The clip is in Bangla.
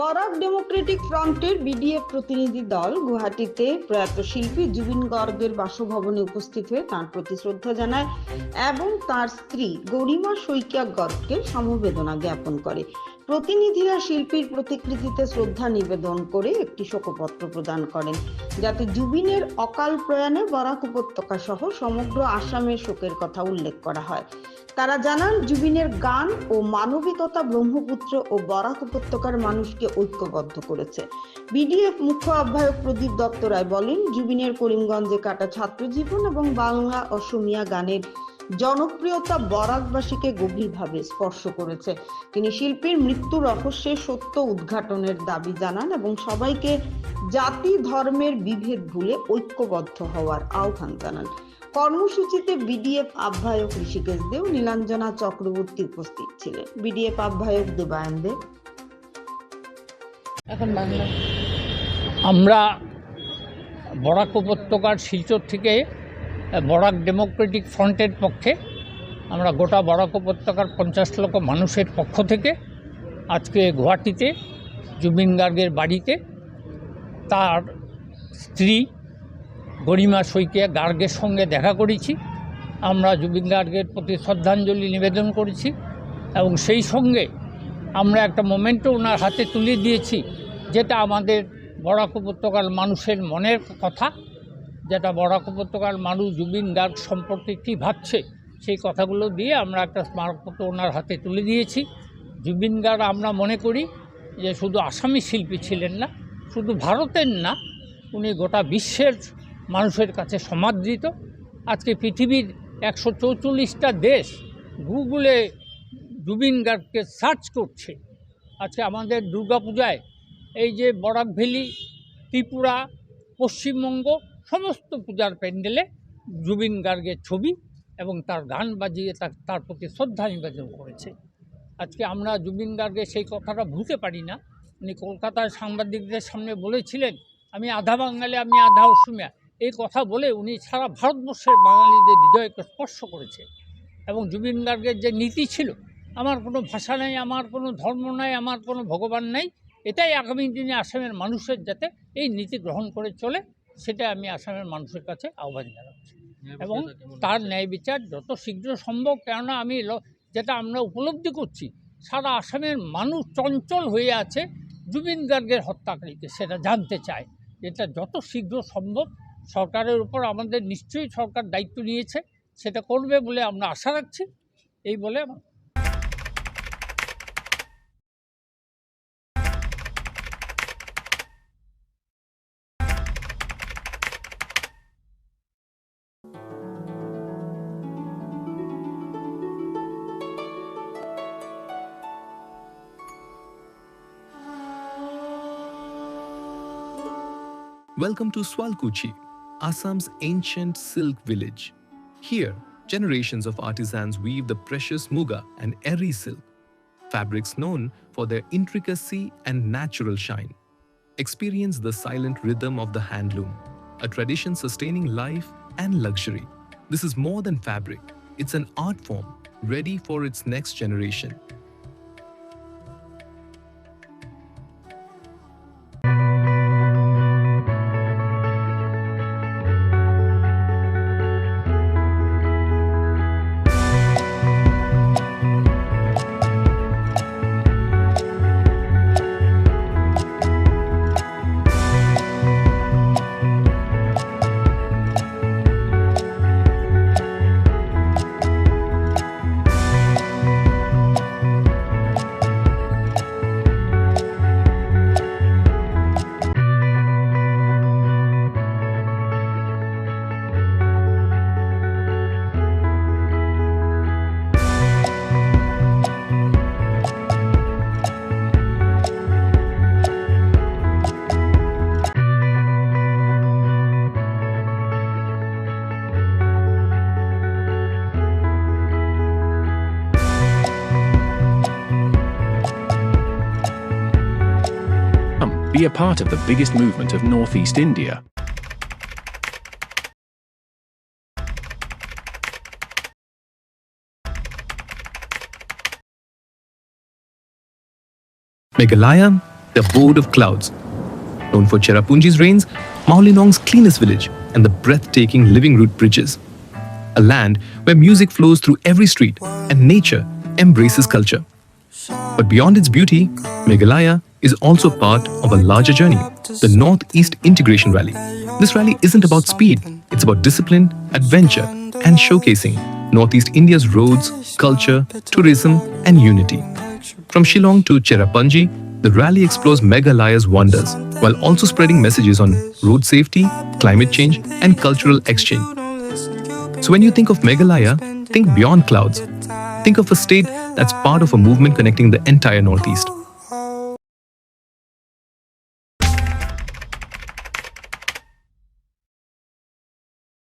বরাক ডেমোক্রেটিক ফ্রন্টের বিডিএফ প্রতিনিধি দল গুয়াহাটিতে প্রয়াত শিল্পী জুবিন গর্গের বাসভবনে উপস্থিত হয়ে তাঁর প্রতি শ্রদ্ধা জানায় এবং তার স্ত্রী গরিমা শইকিয়া গর্গকে সমবেদনা জ্ঞাপন করে। প্রতিনিধিরা শিল্পীর প্রতিকৃতিতে শ্রদ্ধা নিবেদন করে একটি শোকপত্র প্রদান করেন, যাতে জুবিনের অকাল প্রয়াণে বরাক উপত্যকা সহ সমগ্র আসামের শোকের কথা উল্লেখ করা হয়। তারা জানান, জুবিনের গান ও মানবিকতা ব্রহ্মপুত্র ও বরাক উপত্যকার মানুষকে ঐক্যবদ্ধ করেছে। বিডিএফ মুখ্য আহ্বায়ক প্রদীপ দত্ত রায় বলেন, জুবিনের করিমগঞ্জে কাটা ছাত্র জীবন এবং বাংলা অসমিয়া গানের জনপ্রিয়তা বরাকবাসীকে গভীরভাবে স্পর্শ করেছে। তিনি শিল্পীর মৃত্যু রহস্যের সত্য উদ্ঘাটনের দাবি জানান এবং সবাইকে জাতি ধর্মের বিভেদ ভুলে ঐক্যবদ্ধ হওয়ার আহ্বান জানান। কর্মসূচিতে বিডিএফ আহ্বায়ক ঋষিকেশ দেও নীলাঞ্জনা চক্রবর্তী উপস্থিত ছিলেন। বিডিএফ আহ্বায়ক দেবায়ন দেব এখন আমরা বরাক উপত্যকার শিলচর থেকে বরাক ডেমোক্রেটিক ফ্রন্টের পক্ষে আমরা গোটা বরাক উপত্যকার পঞ্চাশ লক্ষ মানুষের পক্ষ থেকে আজকে গুয়াহাটিতে জুবিন গার্গের বাড়িতে তার স্ত্রী গরিমা শইকিয়া গার্গের সঙ্গে দেখা করেছি। আমরা জুবিন গার্গের প্রতি শ্রদ্ধাঞ্জলি নিবেদন করেছি এবং সেই সঙ্গে আমরা একটা মোমেন্টও ওনার হাতে তুলে দিয়েছি, যেটা আমাদের বরাক উপত্যকার মানুষের মনের কথা যেটা বরাক উপত্যকার মানুষ জুবিন গার্গ সম্পর্কে কী ভাবছে, সেই কথাগুলো দিয়ে আমরা একটা স্মারকপত্র ওনার হাতে তুলে দিয়েছি। জুবিন গার্গ, আমরা মনে করি যে শুধু আসামি শিল্পী ছিলেন না, শুধু ভারতের না, উনি গোটা বিশ্বের মানুষের কাছে সমাদৃত। আজকে পৃথিবীর একশো চৌচল্লিশটা দেশ গুগলে জুবিন গার্গকে সার্চ করছে। আজকে আমাদের দুর্গাপূজায় এই যে বরাক ভ্যালি, ত্রিপুরা, পশ্চিমবঙ্গ সমস্ত পূজার প্যান্ডেলে জুবিন গার্গের ছবি এবং তার গান বাজিয়ে তার তার প্রতি শ্রদ্ধা নিবেদন করেছে। আজকে আমরা জুবিন গার্গের সেই কথাটা ভুলতে পারি না। উনি কলকাতার সাংবাদিকদের সামনে বলেছিলেন, আমি আধা বাঙালি, আমি আধা অসমিয়া। এই কথা বলে উনি সারা ভারতবর্ষের বাঙালিদের হৃদয়কে স্পর্শ করেছে। এবং জুবিন গার্গের যে নীতি ছিল, আমার কোনো ভাষা নাই, আমার কোনো ধর্ম নাই, আমার কোনো ভগবান নাই। এটাই আগামী দিনে আসামের মানুষের যাতে এই নীতি গ্রহণ করে চলে। সেটা আমি আসামের মানুষের কাছে আহ্বান জানাচ্ছি। এবং তার ন্যায় বিচার যত শীঘ্র সম্ভব কেননা আমি যেটা আমরা উপলব্ধি করছি সারা আসামের মানুষ চঞ্চল হয়ে আছে জুবিন গার্গের হত্যাকারীকে সেটা জানতে চায়। এটা যত শীঘ্র সম্ভব সরকারের উপর আমাদের নিশ্চয়ই সরকার দায়িত্ব নিয়েছে সেটা করবে বলে আমরা আশা রাখছি এই বলে আমার Welcome to Swalkuchi, Assam's ancient silk village. Here, generations of artisans weave the precious muga and eri silk, fabrics known for their intricacy and natural shine. Experience the silent rhythm of the handloom, a tradition sustaining life and luxury. This is more than fabric, it's an art form ready for its next generation. Be a part of the biggest movement of Northeast India. Meghalaya the abode of clouds. Known for Cherrapunji's rains, Maulinong's cleanest village, and the breathtaking living root bridges. A land where music flows through every street and nature embraces culture. But beyond its beauty, Meghalaya is also part of a larger journey, the Northeast Integration Rally. This rally isn't about speed, it's about discipline, adventure, and showcasing Northeast India's roads, culture, tourism, and unity. From Shillong to Cherrapunji, the rally explores Meghalaya's wonders while also spreading messages on road safety, climate change, and cultural exchange. So when you think of Meghalaya, think beyond clouds. Think of a state that's part of a movement connecting the entire Northeast.